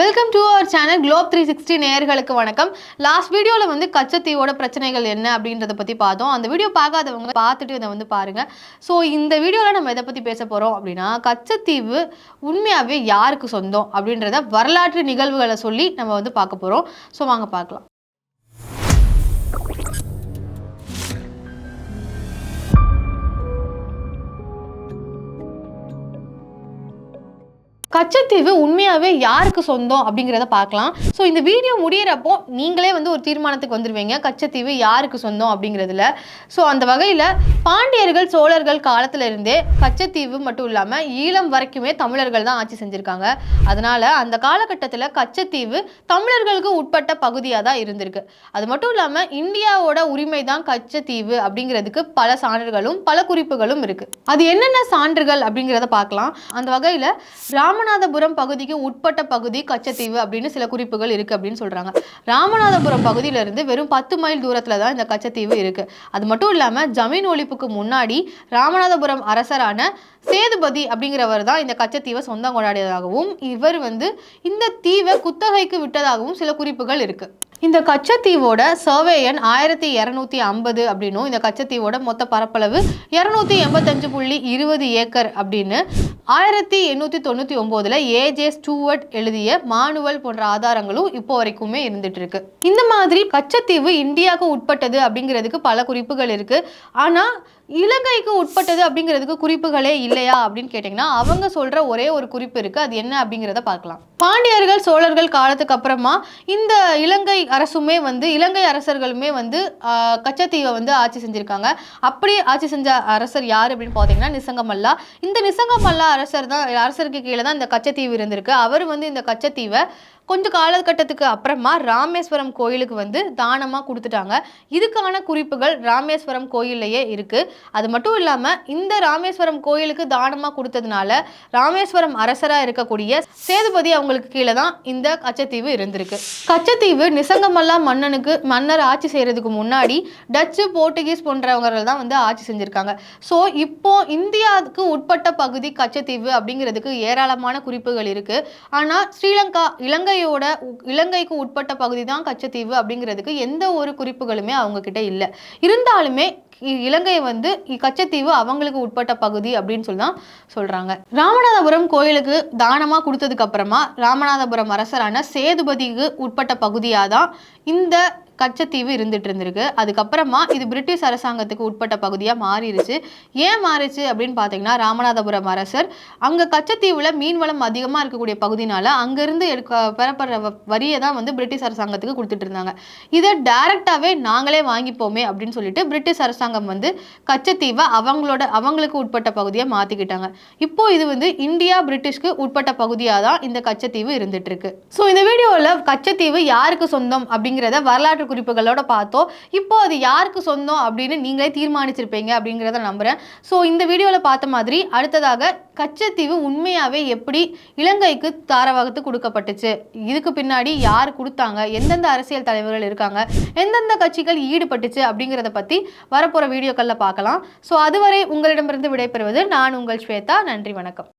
Welcome to our channel Globe three sixty நேயர்களுக்கு வணக்கம். Last வீடியோவில் வந்து கச்சத்தீவோட பிரச்சனைகள் என்ன அப்படின்றத பற்றி பார்த்தோம். அந்த வீடியோ பார்க்காதவங்க பார்த்துட்டு இதை வந்து பாருங்கள் ஸோ இந்த வீடியோவில் நம்ம எதை பற்றி பேச போகிறோம் அப்படின்னா கச்சத்தீவு உண்மையாகவே யாருக்கு சொந்தம் அப்படின்றத வரலாற்று நிகழ்வுகளை சொல்லி நம்ம வந்து பார்க்க போகிறோம் ஸோ வாங்க பார்க்கலாம். கச்சத்தீவு உண்மையாகவே யாருக்கு சொந்தம் அப்படிங்கிறத பார்க்கலாம். ஸோ இந்த வீடியோ முடியிறப்போ நீங்களே வந்து ஒரு தீர்மானத்துக்கு வந்துடுவீங்க கச்சத்தீவு யாருக்கு சொந்தம் அப்படிங்கிறதுல. ஸோ அந்த வகையில் பாண்டியர்கள் சோழர்கள் காலத்தில் இருந்தே கச்சத்தீவு மட்டும் இல்லாமல் ஈழம் வரைக்குமே தமிழர்கள் தான் ஆட்சி செஞ்சுருக்காங்க. அதனால் அந்த காலகட்டத்தில் கச்சத்தீவு தமிழர்களுக்கு உட்பட்ட பகுதியாக தான் இருந்திருக்கு. அது மட்டும் இல்லாமல் இந்தியாவோட உரிமை தான் கச்சத்தீவு அப்படிங்கிறதுக்கு பல சான்றுகளும் பல குறிப்புகளும் இருக்குது அது என்னென்ன சான்றுகள் அப்படிங்கிறத பார்க்கலாம். அந்த வகையில் ராமநாதபுரம் பகுதிக்கு உட்பட்ட பகுதி கச்சத்தீவு அப்படின்னு சில குறிப்புகள் இருக்கு அப்படின்னு சொல்றாங்க. ராமநாதபுரம் பகுதியிலிருந்து வெறும் பத்து மைல் தூரத்துல தான் இந்த கச்சத்தீவு இருக்கு. அது மட்டும் இல்லாம ஜமீன் ஒழிப்புக்கு முன்னாடி ராமநாதபுரம் அரசரான சேதுபதி அப்படிங்கிறவர் தான் இந்த கச்சத்தீவை சொந்தம் கொண்டாடியதாகவும் இவர் வந்து இந்த தீவை குத்தகைக்கு விட்டதாகவும் சில குறிப்புகள் இருக்கு. இந்த கச்சத்தீவோட சர்வேயன் ஆயிரத்தி இரநூத்தி ஐம்பது அப்படின்னும் இந்த கச்சத்தீவோட மொத்த பரப்பளவு இரநூத்தி எண்பத்தஞ்சு புள்ளி இருபது ஏக்கர் அப்படின்னு ஆயிரத்தி எண்ணூற்றி தொண்ணூற்றி ஒம்போதில் ஏஜே ஸ்டூவர்ட் எழுதிய மானுவல் போன்ற ஆதாரங்களும் இப்போ வரைக்குமே இருந்துட்டு இருக்கு இந்த மாதிரி கச்சத்தீவு இந்தியாவுக்கு உட்பட்டது அப்படிங்கிறதுக்கு பல குறிப்புகள் இருக்கு. ஆனால் இலங்கைக்கு உட்பட்டது அப்படிங்கிறதுக்கு குறிப்புகளே இல்லையா அப்படின்னு கேட்டிங்கன்னா அவங்க சொல்கிற ஒரே ஒரு குறிப்பு இருக்குது அது என்ன அப்படிங்கிறத பார்க்கலாம். பாண்டியர்கள் சோழர்கள் காலத்துக்கு அப்புறமா இந்த இலங்கை அரசுமே வந்து இலங்கை அரசர்களுமே வந்து கச்சத்தீவை வந்து ஆட்சி செஞ்சுருக்காங்க. அப்படி ஆட்சி செஞ்ச அரசர் யார் அப்படின்னு பார்த்தீங்கன்னா நிசங்கமல்லா. இந்த நிசங்கமல்லா அரசர் தான் அரசருக்கு கீழே தான் இந்த கச்சத்தீவு இருந்திருக்கு. அவர் வந்து இந்த கச்சத்தீவை கொஞ்ச காலகட்டத்துக்கு அப்புறமா ராமேஸ்வரம் கோயிலுக்கு வந்து தானமாக கொடுத்துட்டாங்க. இதுக்கான குறிப்புகள் ராமேஸ்வரம் கோயில்லையே இருக்குது அது மட்டும் இல்லாமல் இந்த ராமேஸ்வரம் கோயிலுக்கு தானமாக கொடுத்ததுனால ராமேஸ்வரம் அரசராக இருக்கக்கூடிய சேதுபதி அவங்களுக்கு கீழே தான் இந்த கச்சத்தீவு இருந்திருக்கு. கச்சத்தீவு நிசங்கமல்லா மன்னனுக்கு மன்னர் ஆட்சி செய்கிறதுக்கு முன்னாடி டச்சு போர்ட்டுகீஸ் போன்றவங்க தான் வந்து ஆட்சி செஞ்சுருக்காங்க. ஸோ இப்போ இந்தியாவுக்கு உட்பட்ட பகுதி கச்சத்தீவு அப்படிங்கிறதுக்கு ஏராளமான குறிப்புகள் இருக்குது ஆனால் ஸ்ரீலங்கா இலங்கை இலங்கையோட இலங்கைக்கு உட்பட்ட பகுதி தான் கச்சத்தீவு அப்படிங்கிறதுக்கு எந்த ஒரு குறிப்புகளுமே அவங்க கிட்ட இல்லை. இருந்தாலுமே இலங்கை வந்து கச்சத்தீவு அவங்களுக்கு உட்பட்ட பகுதி அப்படின்னு சொல்லி தான் சொல்றாங்க. ராமநாதபுரம் கோயிலுக்கு தானமாக கொடுத்ததுக்கு அப்புறமா ராமநாதபுரம் அரசரான சேதுபதிக்கு உட்பட்ட பகுதியாக தான் இந்த கச்சத்தீவு இருந்துட்டு இருந்திருக்கு அதுக்கப்புறமா இது பிரிட்டிஷ் அரசாங்கத்துக்கு உட்பட்ட பகுதியாக மாறிடுச்சு ஏன் மாறிச்சு அப்படின்னு பார்த்தீங்கன்னா ராமநாதபுரம் அரசர் அங்கே கச்சத்தீவில் மீன்வளம் அதிகமாக இருக்கக்கூடிய பகுதினால அங்கேருந்து எடுக்க பெறப்படுற வ- வரியை தான் வந்து பிரிட்டிஷ் அரசாங்கத்துக்கு கொடுத்துட்டு இருந்தாங்க இதை டைரெக்டாகவே நாங்களே வாங்கிப்போமே அப்படின்னு சொல்லிட்டு பிரிட்டிஷ் அரசாங்கம் வந்து கச்சத்தீவை அவங்களோட அவங்களுக்கு உட்பட்ட பகுதியை மாற்றிக்கிட்டாங்க இப்போ இது வந்து இந்தியா பிரிட்டிஷ்க்கு உட்பட்ட பகுதியாக தான் இந்த கச்சத்தீவு இருந்துட்டு இருக்கு ஸோ இந்த வீடியோவில் கச்சத்தீவு யாருக்கு சொந்தம் அப்படிங்கிறத வரலாற்று விவரக்குறிப்புகளோட பார்த்தோம். இப்போ அது யாருக்கு சொந்தம் அப்படின்னு நீங்களே தீர்மானிச்சிருப்பீங்க அப்படிங்கிறத நம்புறேன். ஸோ இந்த வீடியோவில் பார்த்த மாதிரி அடுத்ததாக கச்சத்தீவு உண்மையாகவே எப்படி இலங்கைக்கு தாரவாகத்து கொடுக்கப்பட்டுச்சு? இதுக்கு பின்னாடி யார் கொடுத்தாங்க? எந்தெந்த அரசியல் தலைவர்கள் இருக்காங்க? எந்தெந்த கட்சிகள் ஈடுபட்டுச்சு அப்படிங்கிறத பற்றி வரப்போகிற வீடியோக்களில் பார்க்கலாம். ஸோ அதுவரை உங்களிடமிருந்து விடைபெறுவது நான் உங்கள் ஸ்வேதா. நன்றி வணக்கம்.